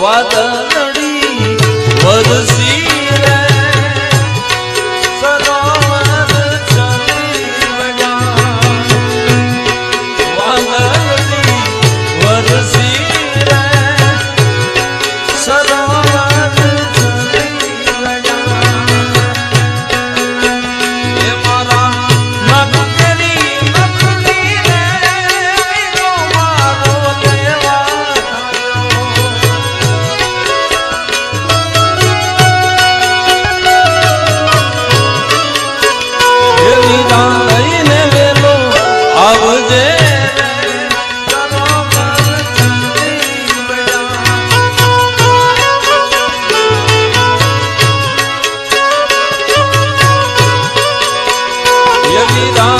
વાદળી વરસ Chao.